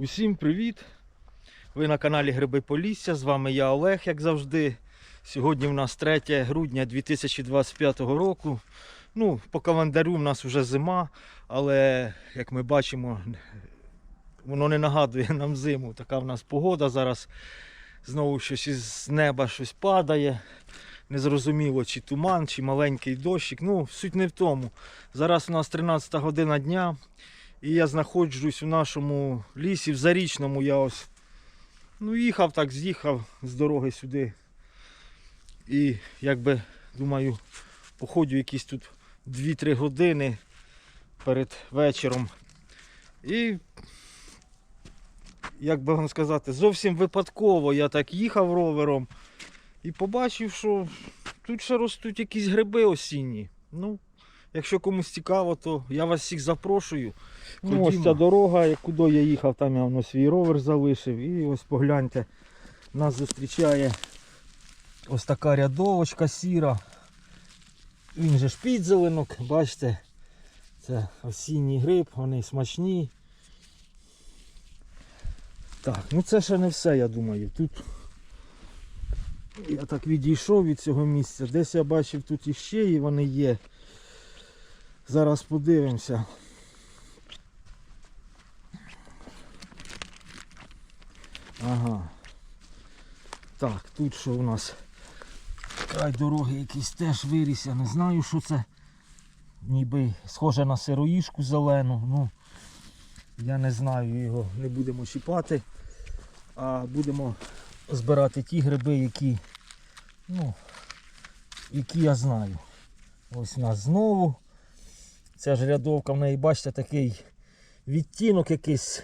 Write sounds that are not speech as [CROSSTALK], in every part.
Усім привіт! Ви на каналі Гриби Полісся. З вами я Олег, як завжди. Сьогодні в нас 3 грудня 2025 року. Ну, по календарю в нас вже зима, але як ми бачимо, воно не нагадує нам зиму. Така в нас погода зараз. Знову щось із неба щось падає. Незрозуміло, чи туман, чи маленький дощик. Ну, суть не в тому. Зараз у нас 13 година дня. І я знаходжусь у нашому лісі, в Зарічному. Я ось ну, їхав так, з'їхав з дороги сюди. І якби думаю, походю якісь тут 2-3 години перед вечором. І, як би вам сказати, зовсім випадково я так їхав ровером і побачив, що тут ще ростуть якісь гриби осінні. Ну, якщо комусь цікаво, то я вас всіх запрошую. Ну, ось ця дорога, куди я їхав, там я воно свій ровер залишив. І ось погляньте, нас зустрічає ось така рядовочка сіра. Він же ж підзеленок, бачите, це осінній гриб, вони смачні. Так, ну це ще не все, я думаю. Тут я так відійшов від цього місця. Десь я бачив тут іще і вони є. Зараз подивимося. Ага. Так, тут що у нас? Край дороги якийсь теж виріс, я не знаю, що це. Ніби схоже на сироїшку зелену. Ну, я не знаю його, не будемо чіпати. А будемо збирати ті гриби, які, ну, які я знаю. Ось у нас знову. Ця ж рядовка в неї, бачите, такий відтінок якийсь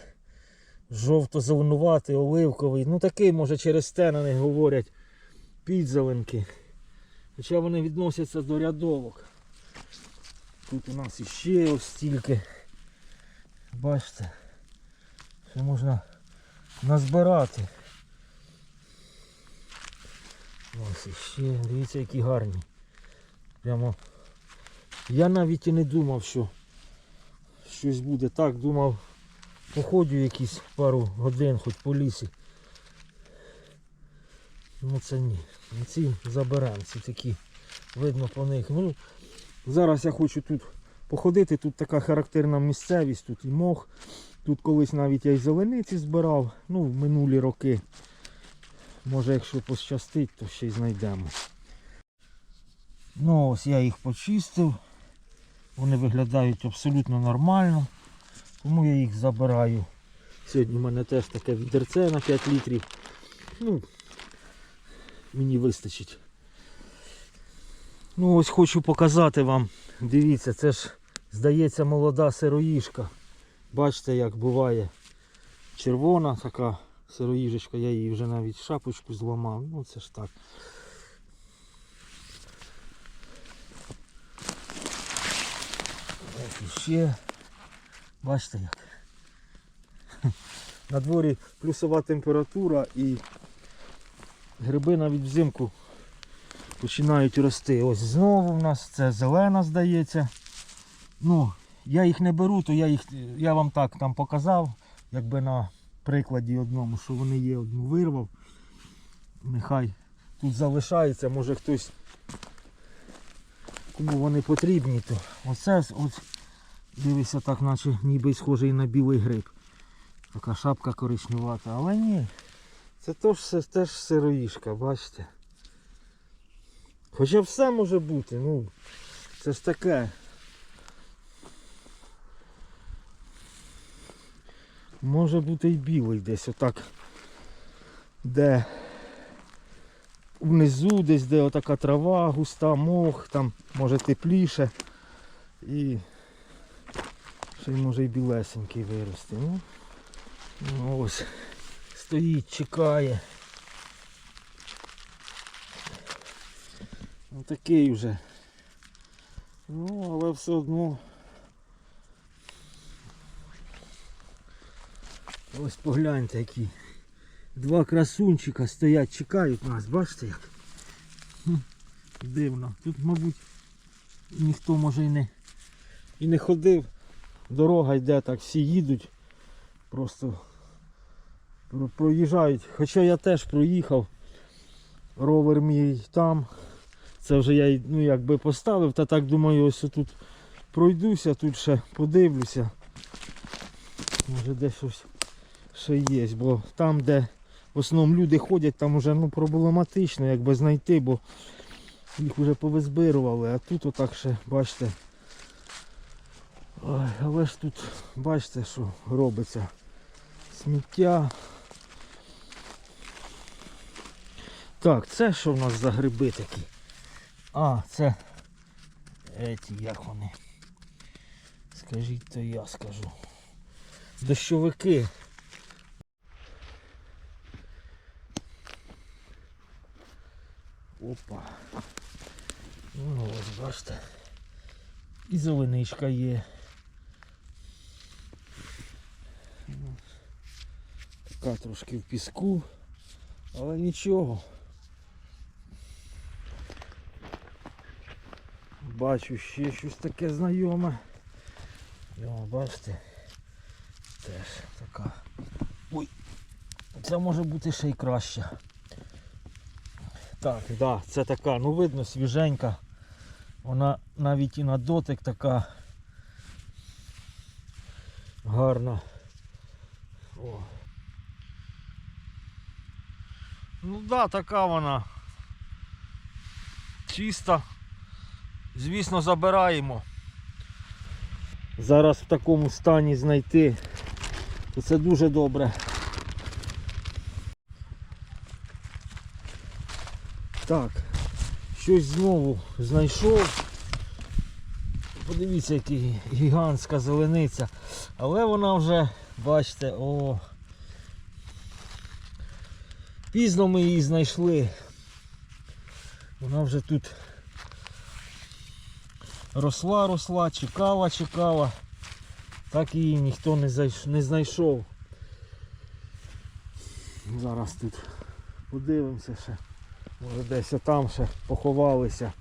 жовто-зеленуватий, оливковий. Ну такий, може, через те на них говорять підзеленки. Хоча вони відносяться до рядовок. Тут у нас іще ось стільки. Бачите, що можна назбирати. Ось іще, дивіться, які гарні. Прямо. Я навіть і не думав, що щось буде. Так, думав, походю якісь пару годин хоч по лісі. Ну це ні. Ці заберемо, ці такі видно по них. Ну, зараз я хочу тут походити, тут така характерна місцевість, тут і мох. Тут колись навіть я і зелениці збирав, ну в минулі роки. Може якщо пощастить, то ще й знайдемо. Ну ось я їх почистив. Вони виглядають абсолютно нормально. Тому я їх забираю. Сьогодні в мене теж таке відерце на 5 літрів. Ну, мені вистачить. Ну ось хочу показати вам. Дивіться, це ж здається молода сироїжка. Бачите, як буває червона така сироїжечка, я її вже навіть шапочку зламав. Ну це ж так. Ось іще. Бачите як. На дворі плюсова температура і гриби навіть взимку починають рости. Ось знову в нас це зелена здається. Ну, я їх не беру, то я їх я вам так там показав, якби на прикладі одному, що вони є, одну вирвав. Нехай тут залишається, може хтось кому вони потрібні, то оце ось дивися так, наче ніби схожий на білий гриб. Така шапка коричневата, але ні. Це теж, теж сироїшка, бачите. Хоча все може бути, ну це ж таке. Може бути і білий десь отак. Де внизу десь де отака трава, густа, мох, там може тепліше. І ще й може і білесенький вирости. Ну, ну ось стоїть, чекає. Ну такий вже. Ну, але все одно. Ось погляньте які. Два красунчика стоять, чекають нас, бачите як? Дивно. Тут, мабуть, ніхто може і не, і не ходив. Дорога йде так, всі їдуть. Просто Проїжджають. Хоча я теж проїхав. Ровер мій там. Це вже я ну, якби поставив, та так думаю, ось тут пройдуся, тут ще подивлюся. Може де щось ще є, бо там, де в основному люди ходять, там вже ну, проблематично якби знайти, бо їх вже повизбирували, а тут отак ще, бачите. Ой, але ж тут бачите, що робиться. Сміття. Так, це що в нас за гриби такі? А, це еті, як вони? Скажіть, то я скажу. Дощовики. Опа. Ну ось бачите. І зеленичка є. Така трошки в піску, але нічого. Бачу ще щось таке знайоме. О, бачите, теж така. Ой, це може бути ще й краще. Так, да, це така, ну видно, свіженька. Вона навіть і на дотик така гарна. О. Ну да, така вона. Чиста. Звісно, забираємо. Зараз в такому стані знайти, то це дуже добре. Так, щось знову знайшов. Подивіться, яка гігантська зелениця. Але вона вже, бачите, о. Пізно ми її знайшли. Вона вже тут росла, росла, чекала, чекала. Так її ніхто не, знайшов. Зараз тут подивимося ще. Може десь там ще поховалися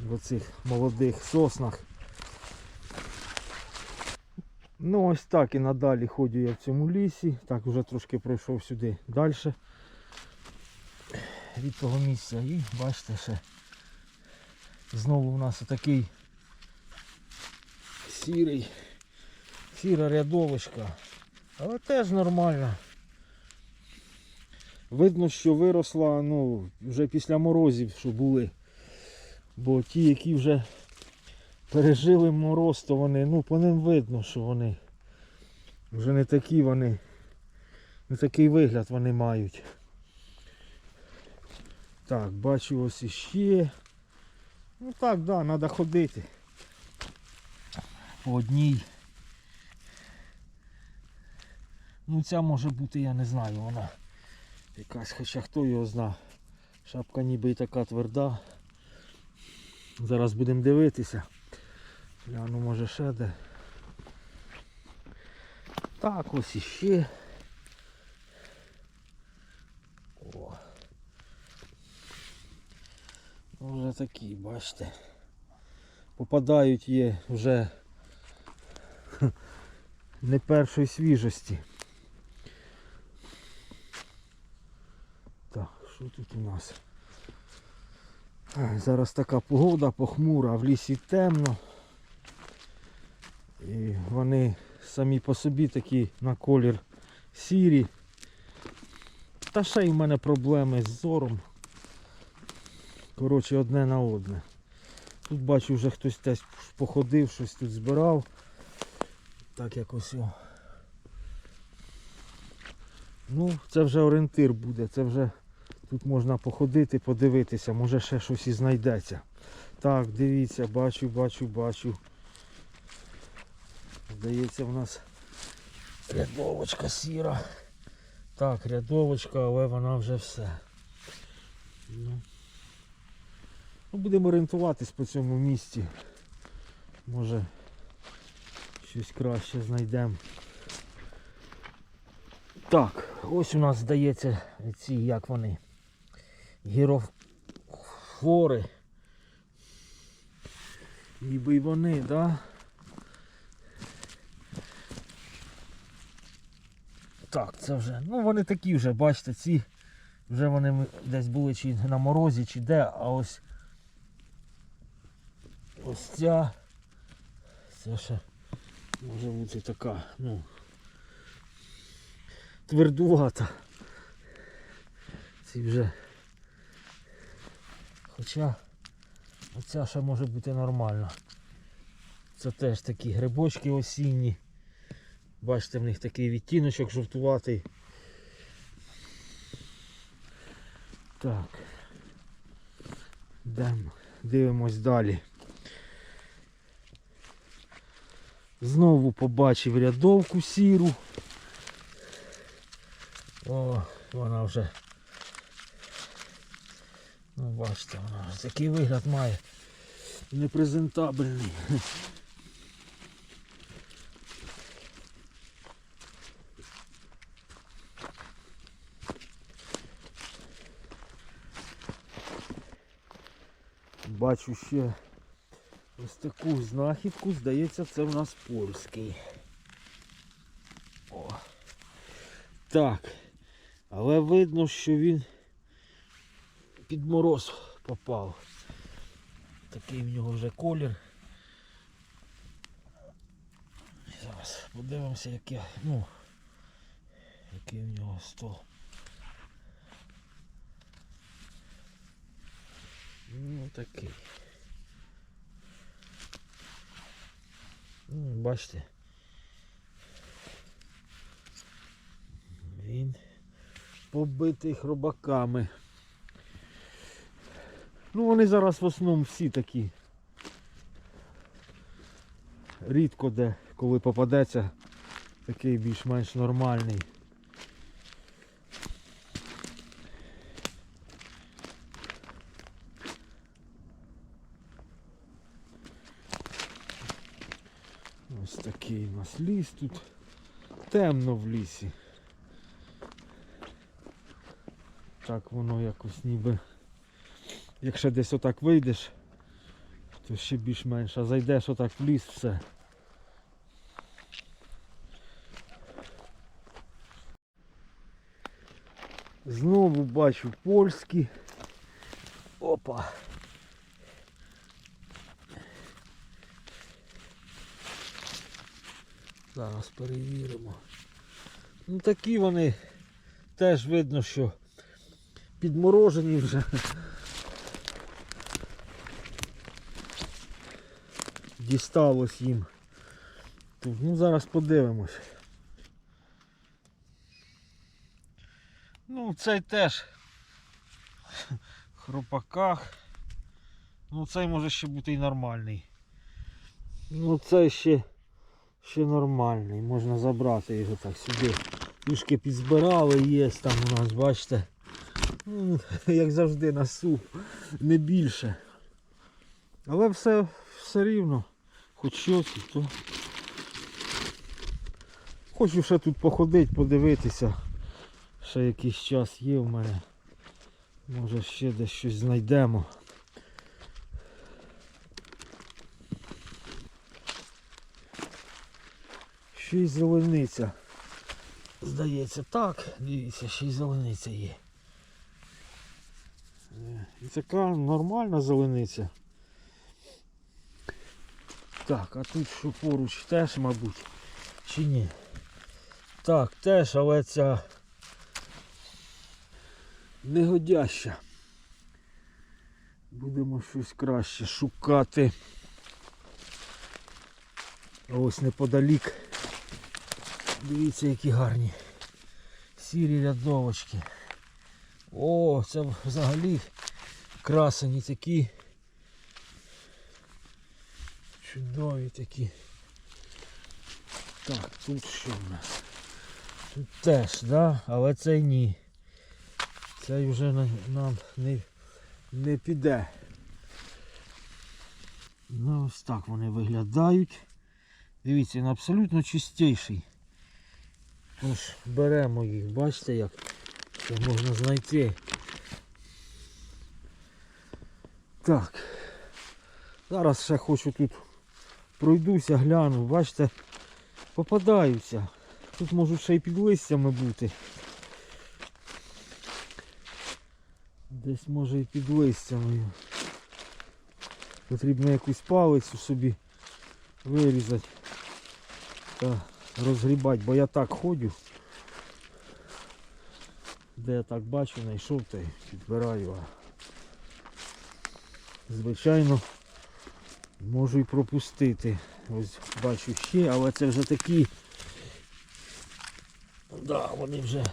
в оцих молодих соснах. Ну ось так і надалі ходжу я в цьому лісі. Так вже трошки пройшов сюди далі від того місця. І бачите ще знову у нас отакий сірий, сіра рядовочка. Але теж нормально. Видно, що виросла ну, вже після морозів, що були. Бо ті, які вже пережили мороз, то вони, ну, по ним видно, що вони вже не такі вони, не такий вигляд вони мають. Так, бачу ось іще. Ну так, да, треба ходити. По одній. Ну ця може бути, я не знаю, вона якась, хоча хто його зна. Шапка ніби і така тверда. Зараз будемо дивитися. Гляну, може ще де. Так, ось іще. О. Ну, Вже такі, бачите. Попадають є вже [LAUGHS] не першої свіжості. Так, що тут у нас? Зараз така погода похмура, в лісі темно. І вони самі по собі такі на колір сірі. Та ще й в мене проблеми з зором. Коротше, одне на одне. Тут бачу вже хтось десь походив, щось тут збирав. Так якось о. Ну, це вже орієнтир буде, це вже тут можна походити, подивитися, може ще щось і знайдеться. Так, дивіться, бачу, бачу, бачу. Здається, в нас рядовочка сіра. Так, рядовочка, але вона вже все. Ну. Ну, будемо орієнтуватись по цьому місці. Може щось краще знайдемо. Так, ось у нас здається ці, як вони, гірофори. Ніби й вони, так? Да? Так, це вже. Ну вони такі вже, бачите, ці вже вони десь були чи на морозі, чи де, а ось ось ця. Це ще може бути така, ну твердувата. Ці вже. Хоча оця ще може бути нормальна. Це теж такі грибочки осінні. Бачите, в них такий відтіночок жовтуватий. Так. Дивимось далі. Знову побачив рядовку сіру. О, вона вже. Ну, бачите, вона вже такий вигляд має. Непрезентабельний. Бачу ще ось таку знахідку, здається, це в нас польський. О. Так. Але видно, що він під мороз попав. Такий в нього вже колір. Зараз подивимося, яке, ну, який в нього стол. Ну такий. Ну, бачите. Він побитий хробаками. Ну вони зараз в основному всі такі. Рідко де, коли попадеться такий більш-менш нормальний. Ось такий у нас ліс тут. Темно в лісі. Так воно якось ніби. Якщо десь отак вийдеш, то ще більш-менш, а зайдеш отак в ліс все. Знову бачу польські. Опа. Зараз перевіримо. Ну такі вони теж видно, що підморожені вже. Дісталось їм. Ну зараз подивимось. Ну цей теж [LAUGHS] хропаках. Ну цей може ще бути і нормальний. Ну цей ще ще нормальний, можна забрати його так сюди. Трішки підзбирали, є там у нас, бачите. Ну, [LAUGHS] як завжди на суп, не більше. Але все, все рівно, хоч щось, то хочу ще тут походити, подивитися. Ще якийсь час є в мене. Може ще десь щось знайдемо. Ще й зелениця. Здається, так, дивіться, ще й зелениця є. Е, І така нормальна зелениця. Так, а тут що поруч теж, мабуть, чи ні? Так, теж, але ця негодяща. Будемо щось краще шукати. Ось неподалік. Дивіться, які гарні сірі рядовочки. О, це взагалі красені такі. Чудові такі. Так, тут що в нас? Тут теж, да? але цей ні. Цей вже нам не, не піде. Ну ось так вони виглядають. Дивіться, він абсолютно чистіший. Тож беремо їх, бачите як це можна знайти. Так. Зараз ще хочу тут пройдуся, гляну, бачите, попадаються. тут можуть ще й під листями бути. Десь може і під листями. Потрібно якусь палицю собі вирізати та розгрібати, бо я так ходю. Де я так бачу, знайшов та й підбираю. Звичайно, можу і пропустити. Ось бачу ще, але це вже такі. Да, вони вже.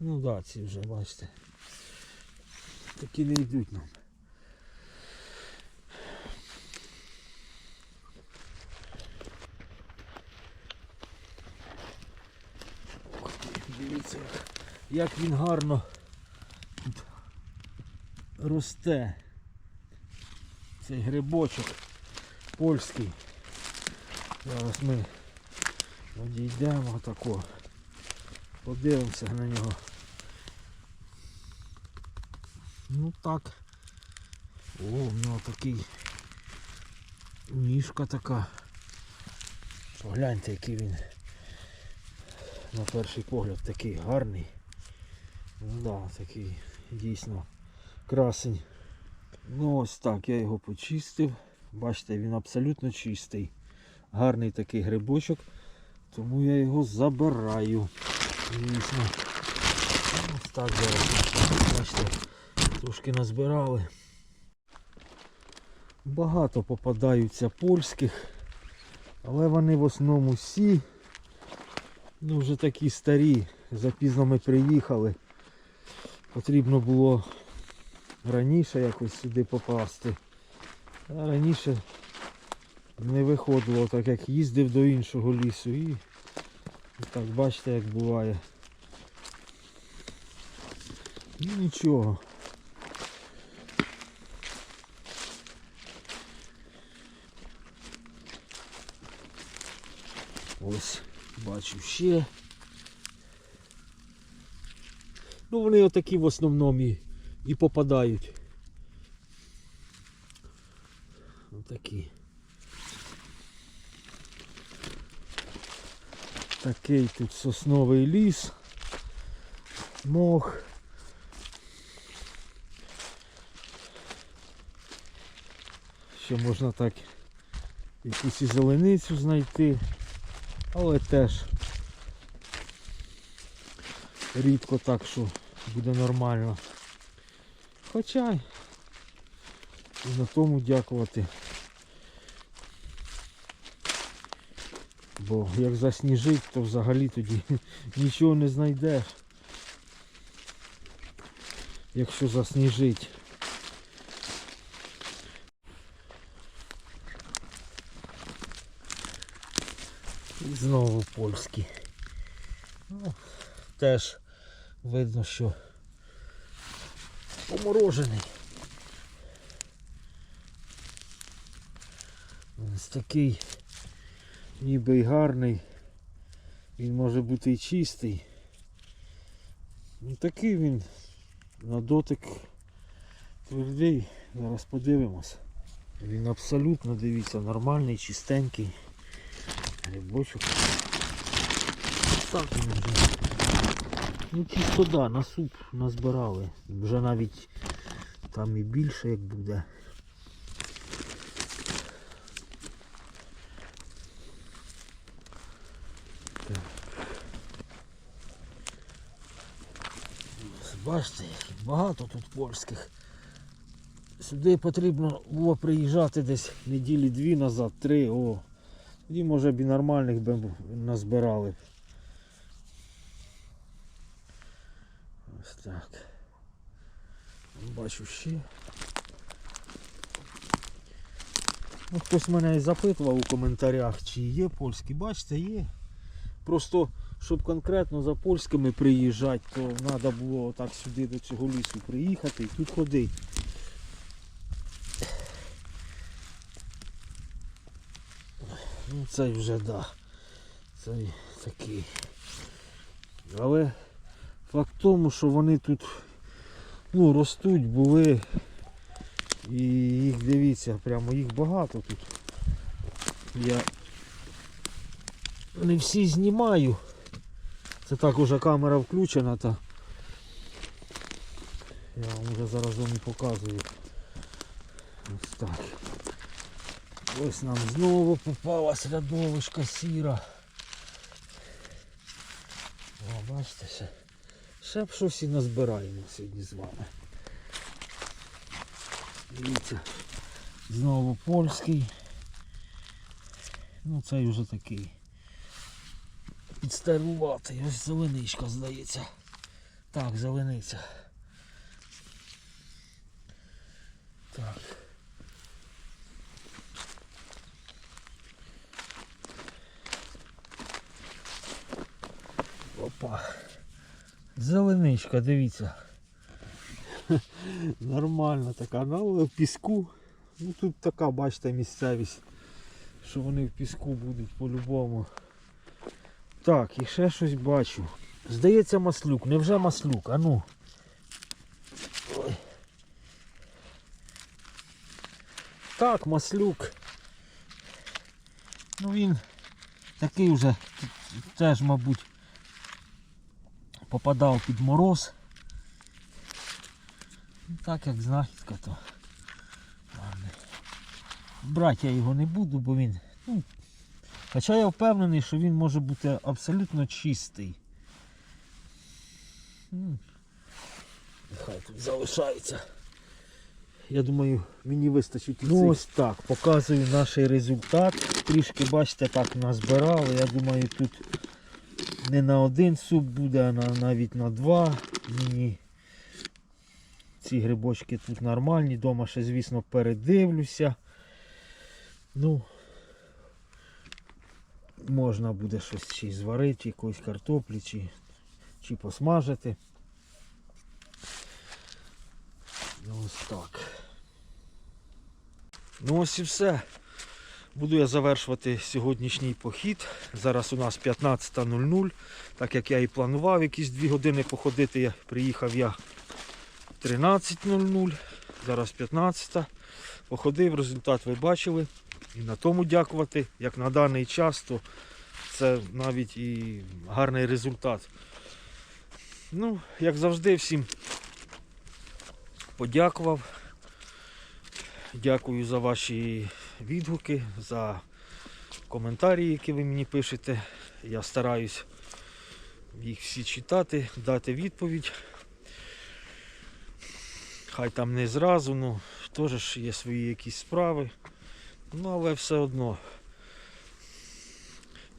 Ну да, ці вже, бачите. Такі не йдуть нам. Дивіться, як він гарно тут росте. Цей грибочок польський. Зараз ми одійдемо тако. Подивимося на нього. Ну так. О, у нього такий ніжка така. Погляньте, який він на перший погляд такий гарний. Ну да, такий дійсно красень. Ну ось так, я його почистив. Бачите, він абсолютно чистий. Гарний такий грибочок, тому я його забираю. Дійсно. Ось так зараз. Бачите, трошки назбирали. Багато попадаються польських, але вони в основному всі ну, вже такі старі. Запізно ми приїхали. Потрібно було раніше якось сюди попасти. А раніше не виходило, так як їздив до іншого лісу і, і так бачите як буває. Ну нічого. Ось бачу ще. Ну вони отакі в основному і, і попадають. Отакі. Такий тут сосновий ліс. Мох. Ще можна так якусь і зеленицю знайти, але теж рідко так, що буде нормально. Хоча і на тому дякувати. Бо як засніжить, то взагалі тоді [LAUGHS] нічого не знайдеш. Якщо засніжить. І знову польські. Ну, теж видно, що поморожений. Ось такий ніби й гарний. Він може бути і чистий. Ну, такий він на дотик твердий. Зараз подивимось. Він абсолютно, дивіться, нормальний, чистенький. Грибочок. Так він вже. Ну чисто да, на суп назбирали. Вже навіть там і більше як буде. Бачите, багато тут польських. Сюди потрібно було приїжджати десь неділі дві назад, три, о. Тоді може б і нормальних би назбирали. Так. Бачу ще. Ну, хтось мене і запитував у коментарях, чи є польські. Бачите, є. Просто, щоб конкретно за польськими приїжджати, то треба було так сюди до цього лісу приїхати і тут ходити. Ну цей вже да. Цей такий. Але факт в тому, що вони тут ну, ростуть, були. І їх дивіться, прямо їх багато тут. Я не всі знімаю. Це так уже камера включена, та я вам вже заразом і показую. Ось так. Ось нам знову попалась рядовишка сіра. О, бачите, ще, ще б щось і назбираємо сьогодні з вами. Дивіться, знову польський. Ну цей вже такий підстаруватий. Ось зеленичка, здається. Так, зелениця. Так. Опа. Зеленичка, дивіться. [LAUGHS] Нормально така, ну в піску. Ну тут така, бачите, місцевість, що вони в піску будуть по-любому. Так, і ще щось бачу. Здається маслюк, невже маслюк? А ну. Ой. Так, маслюк. Ну він такий вже теж, мабуть, попадав під мороз. Ну, Так як знахідка, то ладно. Брати я його не буду, бо він. Ну, хоча я впевнений, що він може бути абсолютно чистий. Нехай тут залишається. Я думаю, мені вистачить і Ну ось так, показую наш результат. Трішки, бачите, так назбирали. Я думаю, тут не на один суп буде, а на, навіть на два. Мені ці грибочки тут нормальні. Дома ще, звісно, передивлюся. Ну, можна буде щось чи зварити, якоїсь картоплі, чи, чи посмажити. Ось так. Ну ось і все. Буду я завершувати сьогоднішній похід. Зараз у нас 15.00. Так як я і планував якісь 2 години походити, я приїхав я 13.00. Зараз 15. Походив, результат ви бачили. І на тому дякувати. Як на даний час, то це навіть і гарний результат. Ну, як завжди, всім подякував. Дякую за ваші відгуки, за коментарі, які ви мені пишете. Я стараюсь їх всі читати, дати відповідь. Хай там не зразу, ну теж є свої якісь справи. Ну, але все одно,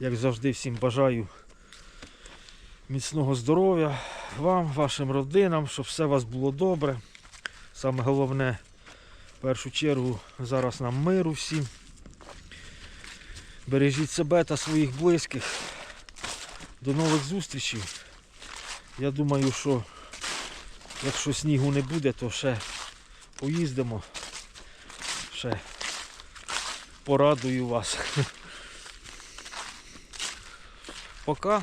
як завжди, всім бажаю міцного здоров'я вам, вашим родинам, щоб все у вас було добре. Саме головне, в першу чергу, зараз нам миру всім. Бережіть себе та своїх близьких. До нових зустрічей. Я думаю, що якщо снігу не буде, то ще поїздимо. Ще порадую вас. [LAUGHS] Пока.